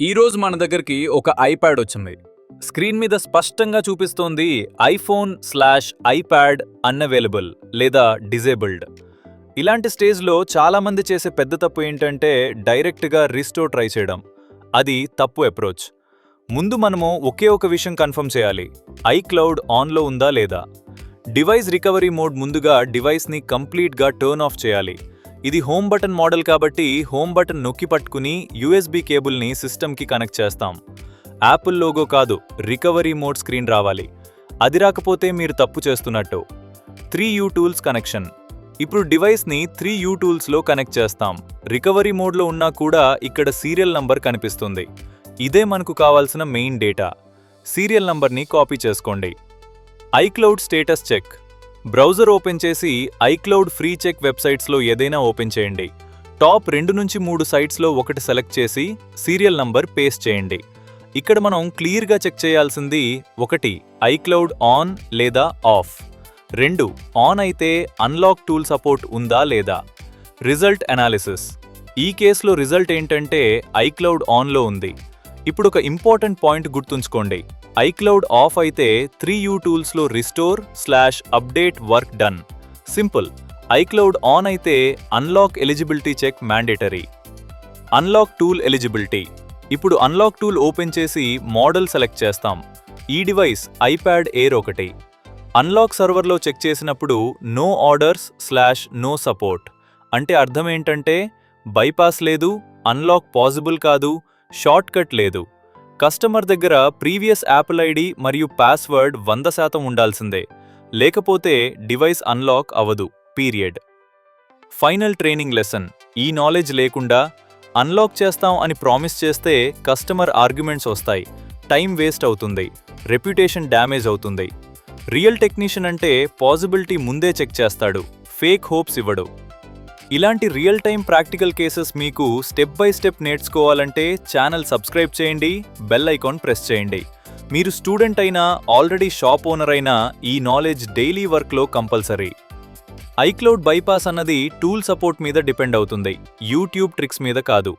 ఈరోజు మన దగ్గరికి ఒక ఐప్యాడ్ వచ్చింది. స్క్రీన్ మీద స్పష్టంగా చూపిస్తోంది ఐఫోన్ స్లాష్ ఐప్యాడ్ అన్అవైలబుల్ లేదా డిజేబుల్డ్ ఇలాంటి స్టేజ్లో చాలామంది చేసే పెద్ద తప్పు ఏంటంటే డైరెక్ట్గా రిస్టో ట్రై చేయడం. అది తప్పు అప్రోచ్ ముందు మనము ఒకే ఒక విషయం కన్ఫర్మ్ చేయాలి. ఐక్లౌడ్ ఆన్లో ఉందా లేదా? డివైస్ రికవరీ మోడ్ ముందుగా డివైస్ని కంప్లీట్గా టర్న్ ఆఫ్ చేయాలి. ఇది హోమ్ బటన్ మోడల్ కాబట్టి హోమ్ బటన్ నొక్కి పట్టుకుని యూఎస్బి కేబుల్ని సిస్టమ్కి కనెక్ట్ చేస్తాం. యాపిల్ లోగో కాదు రికవరీ మోడ్ స్క్రీన్ రావాలి. అది రాకపోతే మీరు తప్పు చేస్తున్నట్టు. Three u tools connection. ఇప్పుడు డివైస్ని త్రీ యూ టూల్స్లో కనెక్ట్ చేస్తాం. రికవరీ మోడ్లో ఉన్నా కూడా ఇక్కడ సీరియల్ నంబర్ కనిపిస్తుంది. ఇదే మనకు కావాల్సిన మెయిన్ డేటా. సీరియల్ నంబర్ని కాపీ చేసుకోండి. ICloud status check. Browser open చేసి ఐక్లౌడ్ ఫ్రీ చెక్ వెబ్సైట్స్లో ఏదైనా ఓపెన్ చేయండి. టాప్ రెండు నుంచి మూడు సైట్స్లో ఒకటి సెలెక్ట్ చేసి సీరియల్ నంబర్ పేస్ట్ చేయండి. ఇక్కడ మనం క్లియర్గా చెక్ చేయాల్సింది ఒకటి ఐక్లౌడ్ ఆన్ లేదా ఆఫ్. రెండు ఆన్ అయితే అన్లాక్ టూల్ సపోర్ట్ ఉందా లేదా? Result analysis. ఈ కేసులో రిజల్ట్ ఏంటంటే ఐక్లౌడ్ ఆన్లో ఉంది. ఇప్పుడు ఒక ఇంపార్టెంట్ పాయింట్ గుర్తుంచుకోండి. ఐక్లౌడ్ ఆఫ్ అయితే three you టూల్స్లో restore slash update work done. Simple. ICloud on అయితే unlock eligibility check mandatory. Unlock tool eligibility. ఇప్పుడు అన్లాక్ టూల్ ఓపెన్ చేసి మోడల్ సెలెక్ట్ చేస్తాం. ఈ డివైస్ ఐప్యాడ్ ఎయిర్ ఒకటి. అన్లాక్ సర్వర్లో చెక్ చేసినప్పుడు no orders slash no support. అంటే అర్థం ఏంటంటే బైపాస్ లేదు అన్లాక్ పాసిబుల్ కాదు షార్ట్ కట్ లేదు. కస్టమర్ దగ్గర ప్రీవియస్ యాపిల్ ఐడి మరియు పాస్వర్డ్ వంద శాతం ఉండాల్సిందే. లేకపోతే డివైస్ అన్లాక్ అవదు పీరియడ్. Final training lesson. ఈ నాలెడ్జ్ లేకుండా అన్లాక్ చేస్తాం అని ప్రామిస్ చేస్తే కస్టమర్ ఆర్గ్యుమెంట్స్ వస్తాయి. టైం వేస్ట్ అవుతుంది. రెప్యుటేషన్ డ్యామేజ్ అవుతుంది. రియల్ టెక్నీషియన్ అంటే పాజిబిలిటీ ముందే చెక్ చేస్తాడు. ఫేక్ హోప్స్ ఇవ్వడు. ఇలాంటి రియల్ టైం ప్రాక్టికల్ కేసెస్ మీకు స్టెప్ బై స్టెప్ నేర్చుకోవాలంటే ఛానల్ సబ్స్క్రైబ్ చేయండి బెల్ ఐకాన్ ప్రెస్ చేయండి. మీరు స్టూడెంట్ అయినా ఆల్రెడీ షాప్ ఓనర్ అయినా ఈ నాలెడ్జ్ డైలీ వర్క్లో కంపల్సరీ ఐక్లౌడ్ బైపాస్ అన్నది టూల్ సపోర్ట్ మీద డిపెండ్ అవుతుంది యూట్యూబ్ ట్రిక్స్ మీద కాదు.